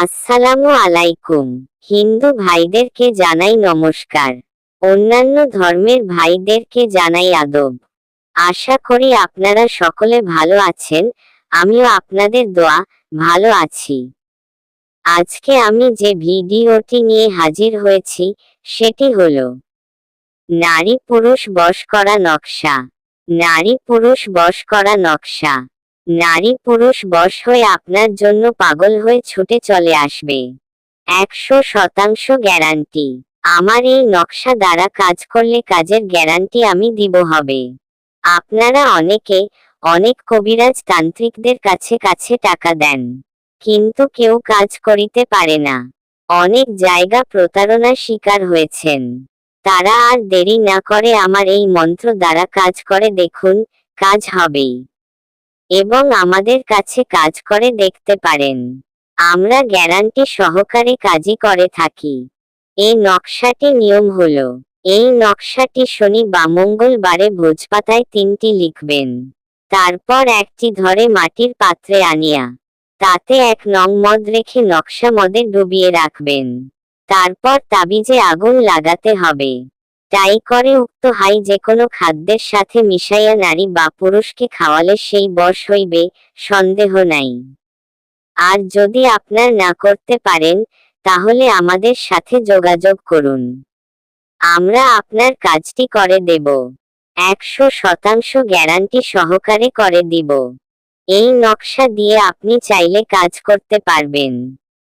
আসসালামু আলাইকুম। হিন্দু ভাইদেরকে জানাই নমস্কার। অন্যান্য ধর্মের ভাইদেরকে জানাই আদব। আশা করি আপনারা সকলে ভালো আছেন, আমিও আপনাদের দোয়া, ভালো আছি। আজকে আমি যে ভিডিওটি নিয়ে হাজির হয়েছি, সেটি হল নারী পুরুষ বশ করা নকশা। নারী পুরুষ বশ করা নকশা। নারী পুরুষ বশ হয়ে আপনার জন্য পাগল হয়ে ছুটে চলে আসবে। একশো শতাংশ গ্যারান্টি। আমার এই নকশা দ্বারা কাজ করলে কাজের গ্যারান্টি আমি দিব হবে। আপনারা অনেকে অনেক কবিরাজ তান্ত্রিকদের কাছে কাছে টাকা দেন, কিন্তু কেউ কাজ করিতে পারে না। অনেক জায়গা প্রতারণার শিকার হয়েছেন। তারা আর দেরি না করে আমার এই মন্ত্র দ্বারা কাজ করে দেখুন, কাজ হবেই। এবং আমাদের কাছে কাজ করে দেখতে পারেন। আমরা গ্যারান্টি সহকারে কাজই করে থাকি। এই নকশাটি নিয়ম হল, এই নকশাটি শনি বা মঙ্গলবারে ভোজপাতায় তিনটি লিখবেন। তারপর একটি ধরে মাটির পাত্রে আনিয়া, তাতে এক নং মদ রেখে নকশা মদে ডুবিয়ে রাখবেন। তারপর তাবিজে আগুন লাগাতে হবে। তাই করে উক্ত হাই যে কোনো খাদ্যের সাথে মিশাইয়া নারী বা পুরুষকে খাওয়ালে সেই বশ হইবে, সন্দেহ নাই। আর যদি আপনার না করতে পারেন, তাহলে আমাদের সাথে যোগাযোগ করুন। আমরা আপনার কাজটি করে দেব। একশো শতাংশ গ্যারান্টি সহকারে করে দিব। এই নকশা দিয়ে আপনি চাইলে কাজ করতে পারবেন।